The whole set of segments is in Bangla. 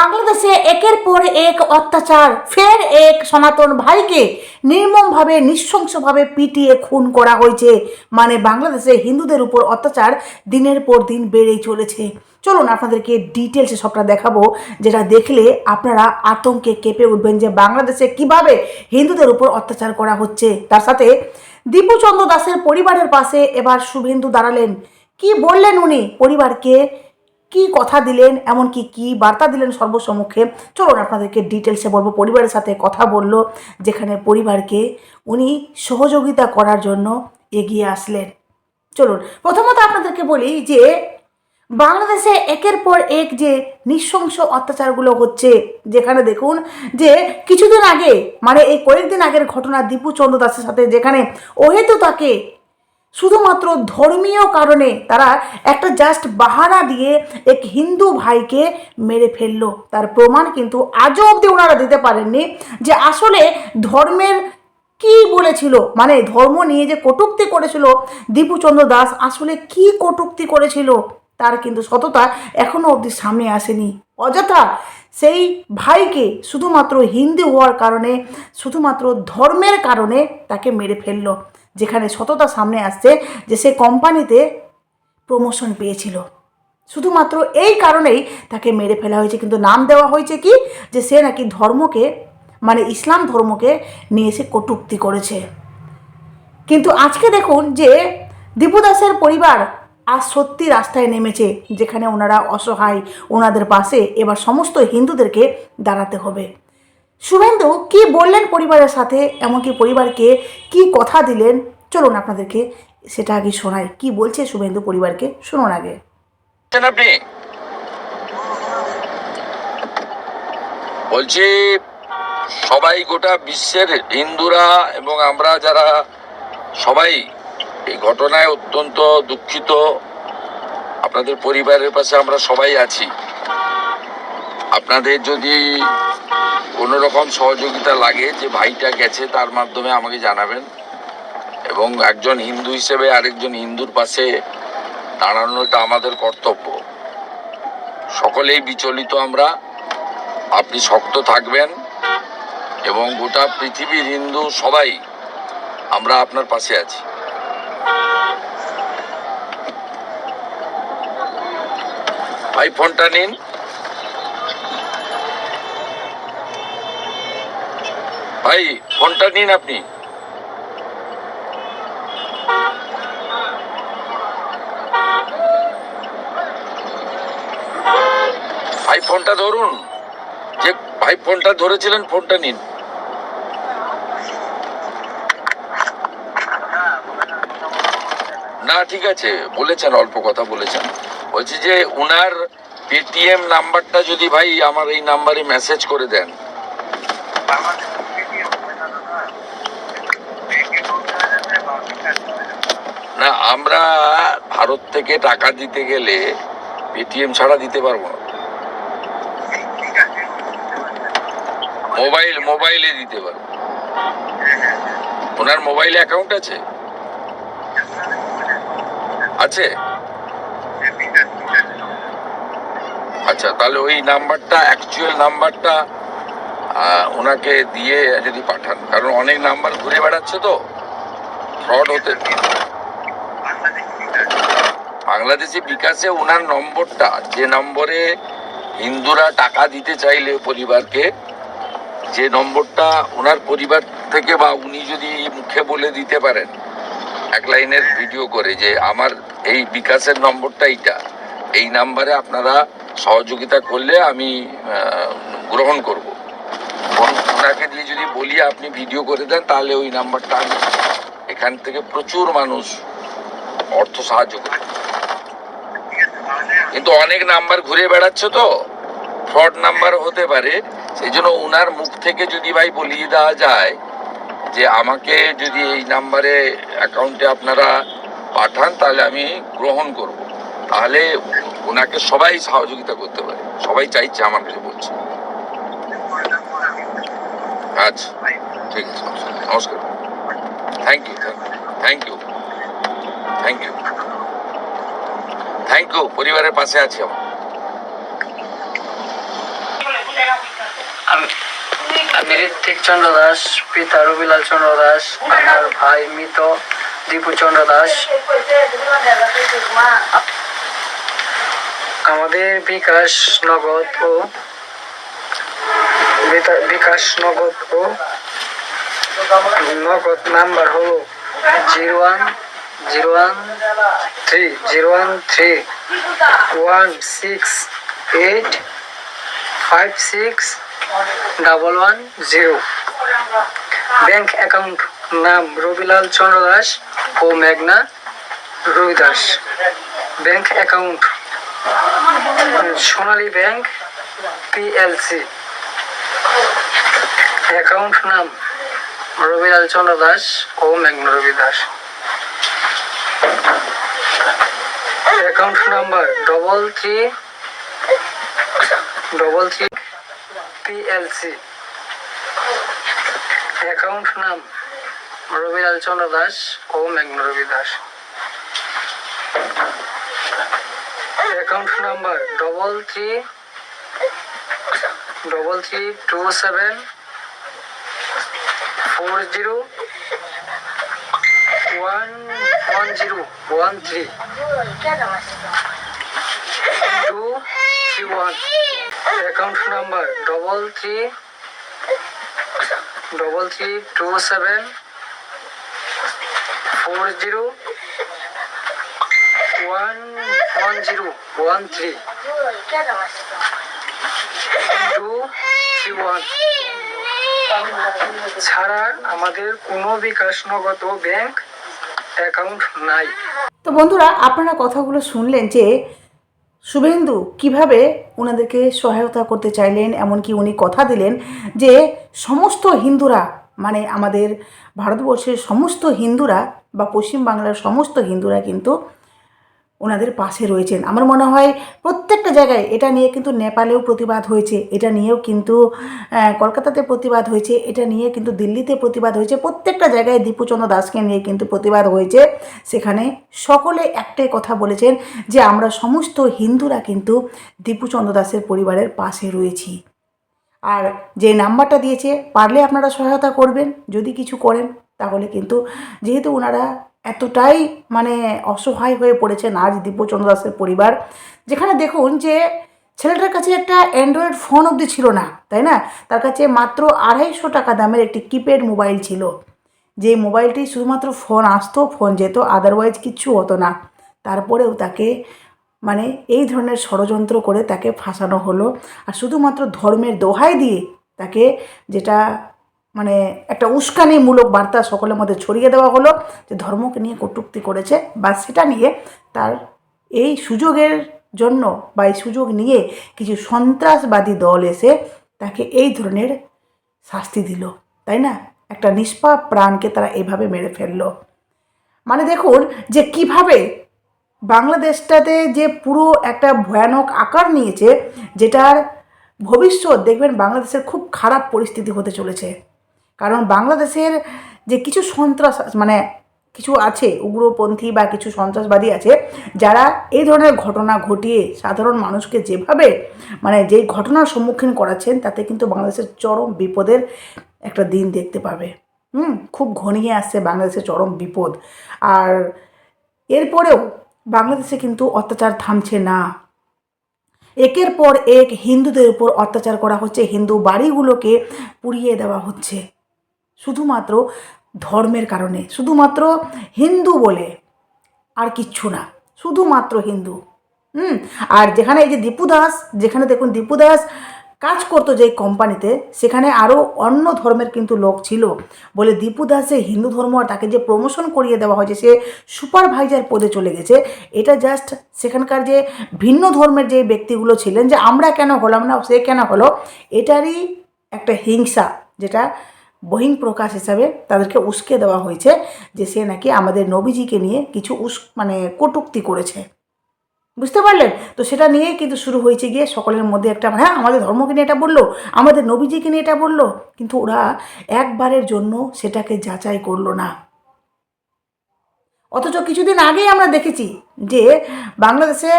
বাংলাদেশে একের পর এক অত্যাচার, ফের এক সনাতন ভাইকে নির্মমভাবে, নৃশংসভাবে পিটিয়ে খুন করা হয়েছে। মানে বাংলাদেশে হিন্দুদের উপর অত্যাচার দিনের পর দিন বেড়েই চলেছে। চলুন আপনাদেরকে ডিটেলসে সবটা দেখাবো, যেটা দেখলে আপনারা আতঙ্কে কেঁপে উঠবেন যে বাংলাদেশে কীভাবে হিন্দুদের উপর অত্যাচার করা হচ্ছে। তার সাথে দীপুচন্দ্র দাসের পরিবারের পাশে এবার শুভেন্দু দাঁড়ালেন। কি বললেন উনি পরিবারকে? কি কথা দিলেন, এমনকি কি বার্তা দিলেন সর্বসম্মুখে? চলুন আপনাদেরকে ডিটেলসে বলব। পরিবারের সাথে কথা বলল, যেখানে পরিবারকে উনি সহযোগিতা করার জন্য এগিয়ে আসলেন। চলুন, প্রথমত আপনাদেরকে বলি যে, বাংলাদেশে একের পর এক যে নৃশংস অত্যাচারগুলো হচ্ছে, যেখানে দেখুন যে কিছুদিন আগে মানে এই কয়েকদিন আগের ঘটনা দীপু চন্দ্র দাসের সাথে, যেখানে অহেতু তাকে শুধুমাত্র ধর্মীয় কারণে তারা একটা জাস্ট বাহানা দিয়ে এক হিন্দু ভাইকে মেরে ফেলল। তার প্রমাণ কিন্তু আজও অবধি ওনারা দিতে পারেননি যে আসলে ধর্মের কি বলেছিল মানে ধর্ম নিয়ে যে কটূক্তি করেছিল দীপুচন্দ্র দাস আসলে কি কটূক্তি করেছিল তার কিন্তু সততা এখনও অবধি সামনে আসেনি। অযথা সেই ভাইকে শুধুমাত্র হিন্দু হওয়ার কারণে, শুধুমাত্র ধর্মের কারণে তাকে মেরে ফেলল। যেখানে সততা সামনে আসছে যে সে কোম্পানিতে প্রমোশন পেয়েছিল। শুধুমাত্র এই কারণেই তাকে মেরে ফেলা হয়েছে। কিন্তু নাম দেওয়া হয়েছে কি? যে সে নাকি ধর্মকে মানে ইসলাম ধর্মকে নিয়ে এসে কটূক্তি করেছে। কিন্তু আজকে দেখুন যে দীপু দাসের পরিবার আজ সত্যি রাস্তায় নেমেছে, যেখানে ওনারা অসহায়, ওনাদের পাশে এবার সমস্ত হিন্দুদেরকে দাঁড়াতে হবে। শুভেন্দু, কি বললেন পরিবারের সাথে? এমনকি পরিবারকে কি কথা দিলেন? চলুন আপনাদেরকে সেটা আগে শোনাই। কি বলছে শুভেন্দু পরিবারকে? শুনুন আগে। আপনি? বলছি, সবাই গোটা বিশ্বের হিন্দুরা এবং আমরা যারা সবাই এই ঘটনায় অত্যন্ত দুঃখিত, আপনাদের পরিবারের পাশে আমরা সবাই আছি। আপনাদের যদি কোনো রকম সহযোগিতা লাগে যে ভাইটা গেছে, তার মাধ্যমে আমাকে জানাবেন। এবং একজন হিন্দু হিসেবে আরেকজন হিন্দুর পাশে দাঁড়ানোটা আমাদের কর্তব্য। সকলেই বিচলিত আমরা। আপনি শক্ত থাকবেন এবং গোটা পৃথিবীর হিন্দু সবাই আমরা আপনার পাশে আছি। ভাই, ফোনটা নিন। ভাই, ফোনটা নিন আপনি। ভাই, ফোনটা ধরুন। যে ভাই, ফোনটা ধরেছিলেন, ফোনটা নিন। না, ঠিক আছে, বলেছেন, অল্প কথা বলেছেন। বলছি যে, উনার পেটিএম নাম্বারটা যদি ভাই, আমার এই নাম্বারে মেসেজ করে দেন। না, আমরা ভারত থেকে টাকা দিতে গেলে পেটিএম ছাড়া দিতে পারব না। মোবাইল, মোবাইলে দিতে পারব। ওনার মোবাইলে অ্যাকাউন্ট আছে? আছে? আচ্ছা তাহলে ওই নাম্বারটা অ্যাকচুয়াল নাম্বারটা ওনাকে দিয়ে যদি পাঠান। কারণ অনেক নাম্বার ঘুরে বেড়াচ্ছে তো। ফ্রড হতে বাংলাদেশি বিকাশে ওনার নম্বরটা, যে নম্বরে হিন্দুরা টাকা দিতে চাইলে পরিবারকে, যে নম্বরটা ওনার পরিবার থেকে বা উনি যদি মুখে বলে দিতে পারেন, এক লাইনের ভিডিও করে যে আমার এই বিকাশের নম্বরটা এইটা, এই নাম্বারে আপনারা সহযোগিতা করলে আমি গ্রহণ করব। ওন- ওনাকে দিয়ে যদি বলি আপনি ভিডিও করে দেন, তাহলে ওই নাম্বারটা আমি এখান থেকে প্রচুর মানুষ অর্থ সাহায্য করে কিন্তু অনেক নাম্বার ঘুরে বেড়াচ্ছে তো। ফ্রড নাম্বার হতে পারে। সেই জন্য উনার মুখ থেকে যদি ভাই বলিয়ে দেওয়া যায় যে আমাকে যদি এই নাম্বারে অ্যাকাউন্টে আপনারা পাঠান, তাহলে আমি গ্রহণ করব। তাহলে ওনাকে সবাই সহযোগিতা করতে পারে। সবাই চাইছে আমার কাছে বলছে। আচ্ছা ঠিক আছে। নমস্কার। Thank you thank you thank you thank you পরিবারের পাশে আছি আমার। আমি ঋত্বিক চন্দ্র দাস, পিতা রবিলাল চন্দ্র দাস, আমার ভাই মৃত, দীপু চন্দ্র দাস। আমাদের বিকাশ নগদ ও বিকাশ নগদ ও নগদ নাম্বার হলো zero one zero one three zero one three one six eight five six double one zero bank account নাম রবিলাল চন্দ্র দাস ও মেঘনা Rabi Das. Bank account Sonali bank PLC account নাম রবিলাল চন্দ্র দাস ও মেঘনা Rabi Das. Account number double three double three PLC account নাম রবিলাল চন্দ্র দাস ও মেঘনা Rabi Das account number double three double three two seven four zero one one zero one three two three one account number double three double three two seven four zero one one zero one three two three one ছাড়া আমাদের কোনো বিকাশ নগদ ব্যাংক অ্যাকাউন্ট নাই। তো বন্ধুরা, আপনারা কথাগুলো শুনলেন যে শুভেন্দু কীভাবে ওনাদেরকে সহায়তা করতে চাইলেন, এমনকি উনি কথা দিলেন যে সমস্ত হিন্দুরা মানে আমাদের ভারতবর্ষের সমস্ত হিন্দুরা বা পশ্চিমবাংলার সমস্ত হিন্দুরা কিন্তু ওনাদের পাশে রয়েছেন। আমার মনে হয় প্রত্যেকটা জায়গায় এটা নিয়ে কিন্তু নেপালেও প্রতিবাদ হয়েছে, এটা নিয়েও কিন্তু কলকাতাতে প্রতিবাদ হয়েছে, এটা নিয়ে কিন্তু দিল্লিতে প্রতিবাদ হয়েছে, প্রত্যেকটা জায়গায় দীপুচন্দ্র দাসকে নিয়ে কিন্তু প্রতিবাদ হয়েছে। সেখানে সকলে একটাই কথা বলেছেন যে আমরা সমস্ত হিন্দুরা কিন্তু দীপুচন্দ্র দাসের পরিবারের পাশে রয়েছি। আর যে নাম্বারটা দিয়েছে, পারলে আপনারা সহায়তা করবেন, যদি কিছু করেন, তাহলে কিন্তু যেহেতু ওনারা এতটাই মানে অসহায় হয়ে পড়েছেন আজ দিব্যচন্দ্র দাসের পরিবার। যেখানে দেখুন যে ছেলেটার কাছে একটা অ্যান্ড্রয়েড ফোন অবধি ছিল না, তাই না? তার কাছে মাত্র আড়াইশো টাকা দামের একটি কিপ্যাড মোবাইল ছিল। যে মোবাইলটি শুধুমাত্র ফোন আসতো ফোন যেত আদারওয়াইজ কিচ্ছু হতো না। তারপরেও তাকে মানে এই ধরনের ষড়যন্ত্র করে তাকে ফাঁসানো হলো। আর শুধুমাত্র ধর্মের দোহাই দিয়ে তাকে যেটা মানে একটা উস্কানিমূলক বার্তা সকলের মধ্যে ছড়িয়ে দেওয়া হলো যে ধর্মকে নিয়ে কটুক্তি করেছে বা সেটা নিয়ে তার এই সুযোগের জন্য বা এই সুযোগ নিয়ে কিছু সন্ত্রাসবাদী দল এসে তাকে এই ধরনের শাস্তি দিল, তাই না? একটা নিষ্পাপ প্রাণকে তারা এভাবে মেরে ফেলল। মানে দেখুন যে কীভাবে বাংলাদেশটাতে যে পুরো একটা ভয়ানক আকার নিয়েছে, যেটার ভবিষ্যৎ দেখবেন বাংলাদেশের খুব খারাপ পরিস্থিতি হতে চলেছে। কারণ বাংলাদেশের যে কিছু সন্ত্রাস মানে কিছু আছে, উগ্রপন্থী বা কিছু সন্ত্রাসবাদী আছে, যারা এই ধরনের ঘটনা ঘটিয়ে সাধারণ মানুষকে যেভাবে মানে যেই ঘটনার সম্মুখীন করাচ্ছেন, তাতে কিন্তু বাংলাদেশের চরম বিপদের একটা দিন দেখতে পাবে। হুম, খুব ঘনিয়ে আসছে বাংলাদেশের চরম বিপদ। আর এরপরেও বাংলাদেশে কিন্তু অত্যাচার থামছে না। একের পর এক হিন্দুদের উপর অত্যাচার করা হচ্ছে, হিন্দু বাড়িগুলোকে পুড়িয়ে দেওয়া হচ্ছে। শুধুমাত্র ধর্মের কারণে, শুধুমাত্র হিন্দু বলে আর কিচ্ছু না, শুধুমাত্র হিন্দু। হুম? আর যেখানে এই যে দীপু দাস, যেখানে দেখুন দীপু দাস কাজ করতো যে কোম্পানিতে, সেখানে আরও অন্য ধর্মের কিন্তু লোক ছিল। বলে দীপু দাসে হিন্দু ধর্ম আর তাকে যে প্রমোশন করিয়ে দেওয়া হয়েছে, সে সুপারভাইজার পদে চলে গেছে। এটা জাস্ট সেখানকার যে ভিন্ন ধর্মের যে ব্যক্তিগুলো ছিলেন যে আমরা কেন হলাম না, সে কেন হলো, এটারই একটা হিংসা যেটা বহিং প্রকাশ হিসাবে তাদেরকে উস্কে দেওয়া হয়েছে যে সে নাকি আমাদের নবীজিকে নিয়ে কিছু উস মানে কটূক্তি করেছে। বুঝতে পারলেন? তো সেটা নিয়েই কিন্তু শুরু হয়েছে গিয়ে সকলের মধ্যে একটা হ্যাঁ আমাদের ধর্মকে নিয়ে এটা বলল, আমাদের নবীজিকে নিয়ে এটা বলল, কিন্তু ওরা একবারের জন্য সেটাকে যাচাই করল না। অথচ কিছুদিন আগেই আমরা দেখেছি যে বাংলাদেশে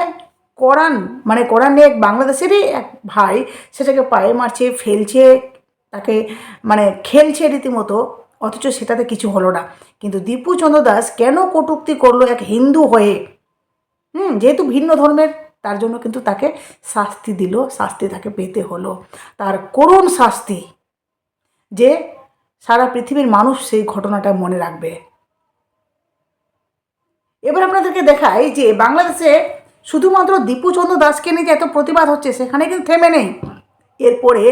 কোরআন মানে কোরআন নিয়ে বাংলাদেশেরই এক ভাই সেটাকে পায়ে মারছে, ফেলছে তাকে মানে খেলছে রীতিমতো, অথচ সেটাতে কিছু হলো না। কিন্তু দীপু চন্দ্র দাস কেন কটূক্তি করল এক হিন্দু হয়ে? হুম, যেহেতু ভিন্ন ধর্মের, তার জন্য কিন্তু তাকে শাস্তি দিল, শাস্তি তাকে পেতে হলো। তার করুণ শাস্তি যে সারা পৃথিবীর মানুষ সেই ঘটনাটা মনে রাখবে। এবার আপনাদেরকে দেখাই যে বাংলাদেশে শুধুমাত্র দীপুচন্দ্র দাসকে নিয়ে যে এত প্রতিবাদ হচ্ছে, সেখানে কিন্তু থেমে নেই। এরপরে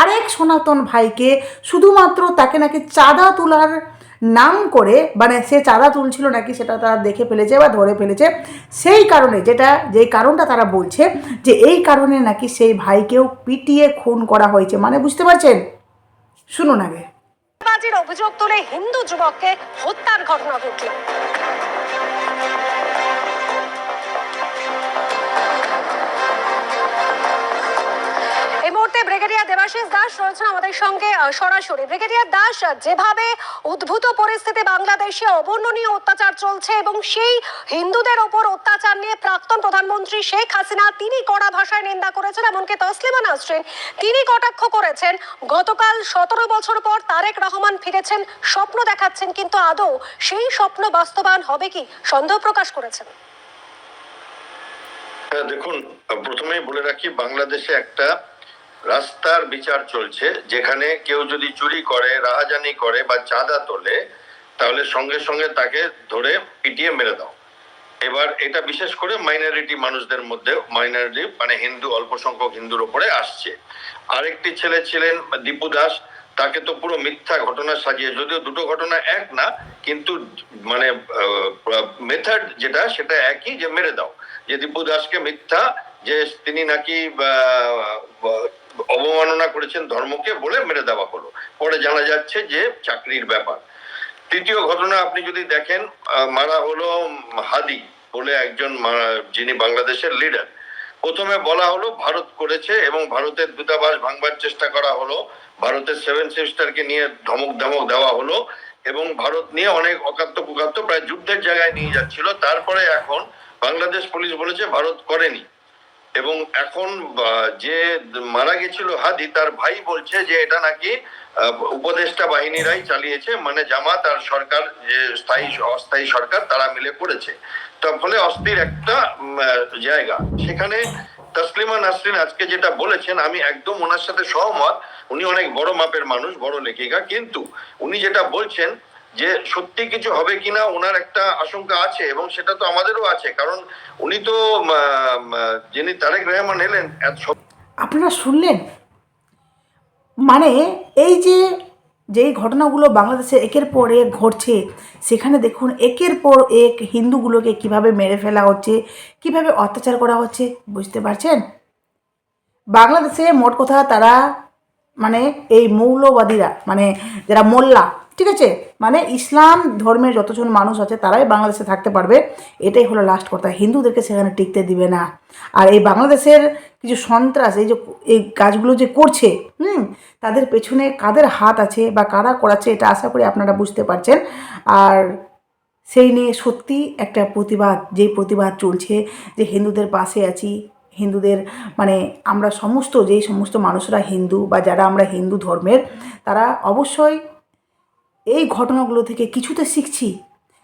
আরেক সনাতন ভাইকে শুধুমাত্র তাকে নাকি চাঁদা তোলার নাম করে মানে সে চাঁদা তুলছিল নাকি সেটা তারা দেখে ফেলেছে বা ধরে ফেলেছে, সেই কারণে যেটা, যেই কারণটা তারা বলছে যে এই কারণে নাকি সেই ভাইকেও পিটিয়ে খুন করা হয়েছে। মানে বুঝতে পারছেন? শুনুন আগে। অভিযোগ তুলে হিন্দু যুবককে হত্যার ঘটনা ঘটল। মুহূর্তে ব্রিগেডিয়ার দেবাশিস দাস রয়েছেন আমাদের সঙ্গে সরাসরি। ব্রিগেডিয়ার দাস যেভাবে উদ্ভূত পরিস্থিতি বাংলাদেশে অবর্ণনীয় অত্যাচার চলছে এবং সেই হিন্দুদের ওপর অত্যাচার নিয়ে প্রাক্তন প্রধানমন্ত্রী শেখ হাসিনা, তিনি কড়া ভাষায় নিন্দা করেছেন, এমনকি তসলিমা নাসরিন, তিনি কটাক্ষ করেছেন। গতকাল সতেরো বছর পর তারেক রহমান ফিরেছেন, স্বপ্ন দেখাচ্ছেন, কিন্তু আদৌ সেই স্বপ্ন বাস্তবায়ন হবে কি? সন্দেহ প্রকাশ করেছেন। হ্যাঁ দেখুন প্রথমেই বলে রাখি, বাংলাদেশে একটা রাস্তার বিচার চলছে, যেখানে কেউ যদি চুরি করে, রাহাজানি করে বা চাঁদা তোলে, তাহলে সঙ্গে সঙ্গে তাকে ধরে পিটিয়ে মেরে দাও। এবার এটা বিশেষ করে মাইনরিটি মানুষদের মধ্যে, মাইনরিটি মানে হিন্দু, অল্প সংখ্যক হিন্দুর উপরে আসছে। আরেকটি ছেলে ছিলেন দীপু দাস, তাকে তো পুরো মিথ্যা ঘটনা সাজিয়ে, যদিও দুটো ঘটনা এক না, কিন্তু মানে মেথড যেটা, সেটা একই যে মেরে দাও। যে দীপু দাসকে মিথ্যা, যে তিনি নাকি অবমাননা করেছেন ধর্মকে বলে মেরে দেওয়া হলো। পরে জানা যাচ্ছে যে চাকরির ব্যাপার। তৃতীয় ঘটনা আপনি যদি দেখেন মারা হলো হাদি বলে একজন যিনি বাংলাদেশের লিডার। প্রথমে বলা হলো ভারত করেছে এবং ভারতের দূতাবাস ভাঙবার চেষ্টা করা হলো। ভারতের সেভেন সিস্টারকে নিয়ে ধমক ধমক দেওয়া হলো এবং ভারত নিয়ে অনেক অকাত্য কুকাত্য প্রায় যুদ্ধের জায়গায় নিয়ে যাচ্ছিল। তারপরে এখন বাংলাদেশ পুলিশ বলেছে ভারত করেনি। এবং এখন যে মারা গেছিল হাদি, তার ভাই বলছে যে এটা নাকি উপদেষ্টা বাহিনীরাই চালিয়েছে মানে জামাত আর সরকার, যে স্থায়ী, অস্থায়ী সরকার, তারা মিলে করেছে। তার ফলে অস্থির একটা জায়গা। সেখানে তসলিমা নাসরিন আজকে যেটা বলেছেন, আমি একদম ওনার সাথে সহমত। উনি অনেক বড় মাপের মানুষ, বড় লেখিকা, কিন্তু উনি যেটা বলছেন যে সত্যি কিছু হবে কিনা ওনার একটা আশঙ্কা আছে এবং সেটা তো আমাদেরও আছে, কারণ উনি তো যিনি তারেক রহমান এলেন আপনারা শুনলেন? মানে এই যে, যেই ঘটনাগুলো বাংলাদেশে একের পর এক ঘটছে, সেখানে দেখুন একের পর এক হিন্দুগুলোকে কীভাবে মেরে ফেলা হচ্ছে, কীভাবে অত্যাচার করা হচ্ছে, বুঝতে পারছেন? বাংলাদেশে মোট কথা তারা মানে এই মৌলবাদীরা মানে যারা মোল্লা, ঠিক আছে? মানে ইসলাম ধর্মের যতজন মানুষ আছে, তারাই বাংলাদেশে থাকতে পারবে। এটাই হলো লাস্ট কথা। হিন্দুদেরকে সেখানে টিকতে দিবে না। আর এই বাংলাদেশের কিছু সন্ত্রাস, এই যে, এই কাজগুলো যে করছে, হুম? তাদের পেছনে কাদের হাত আছে বা কারা করাচ্ছে, এটা আশা করি আপনারা বুঝতে পারছেন। আর সেই নিয়ে সত্যি একটা প্রতিবাদ, যেই প্রতিবাদ চলছে, যে হিন্দুদের পাশে আছি হিন্দুদের মানে আমরা সমস্ত, যেই সমস্ত মানুষরা হিন্দু বা যারা আমরা হিন্দু ধর্মের, তারা অবশ্যই এই ঘটনাগুলো থেকে কিছুতে শিখছি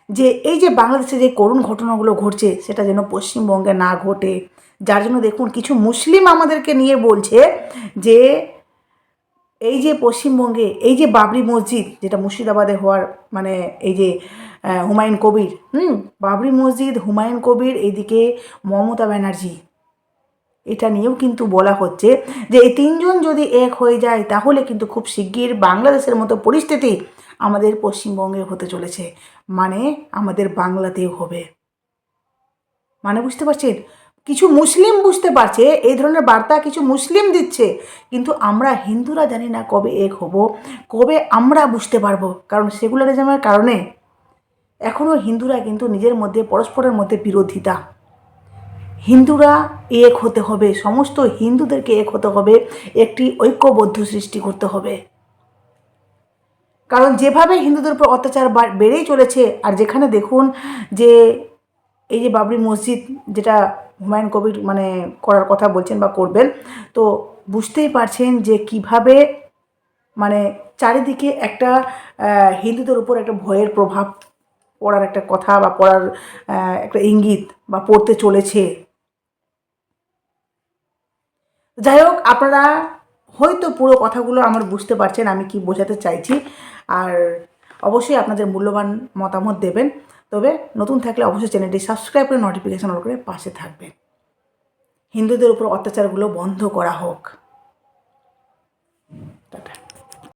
যে এই যে বাংলাদেশে যে করুণ ঘটনাগুলো ঘটছে, সেটা যেন পশ্চিমবঙ্গে না ঘটে। যার জন্য দেখুন, কিছু মুসলিম আমাদেরকে নিয়ে বলছে যে, এই যে পশ্চিমবঙ্গে, এই যে বাবরি মসজিদ, যেটা মুর্শিদাবাদে হওয়ার মানে এই যে হুমায়ুন কবির, হুম, বাবরি মসজিদ, হুমায়ুন কবির, এইদিকে মমতা ব্যানার্জি এটা নিয়েও কিন্তু বলা হচ্ছে যে এই তিনজন যদি এক হয়ে যায়, তাহলে কিন্তু খুব শিগগির বাংলাদেশের মতো পরিস্থিতি আমাদের পশ্চিমবঙ্গে হতে চলেছে। মানে আমাদের বাংলাতেও হবে। মানে বুঝতে পারছেন? কিছু মুসলিম বুঝতে পারছে, এই ধরনের বার্তা কিছু মুসলিম দিচ্ছে, কিন্তু আমরা হিন্দুরা জানি না কবে এক হব, কবে আমরা বুঝতে পারব, কারণ সেকুলারিজমের কারণে এখনও হিন্দুরা কিন্তু নিজের মধ্যে, পরস্পরের মধ্যে বিরোধিতা। হিন্দুরা এক হতে হবে, সমস্ত হিন্দুদেরকে এক হতে হবে, একটি ঐক্যবদ্ধ সৃষ্টি করতে হবে। কারণ যেভাবে হিন্দুদের উপর অত্যাচার বেড়েই চলেছে, আর যেখানে দেখুন যে এই যে বাবরি মসজিদ যেটা হুমায়ুন কবির মানে করার কথা বলছেন বা করবেন, তো বুঝতেই পারছেন যে কীভাবে মানে চারিদিকে একটা হিন্দুদের উপর একটা ভয়ের প্রভাব পড়ার একটা কথা বা পড়ার একটা ইঙ্গিত বা পড়তে চলেছে। যাই হোক, আপনারা হয়তো পুরো কথাগুলো আমার বুঝতে পারছেন, আমি কি বোঝাতে চাইছি। আর অবশ্যই আপনাদের মূল্যবান মতামত দেবেন। তবে নতুন থাকলে অবশ্যই চ্যানেলটি সাবস্ক্রাইব করে নোটিফিকেশন করে পাশে থাকবেন। হিন্দুদের উপর অত্যাচারগুলো বন্ধ করা হোক। টাটা।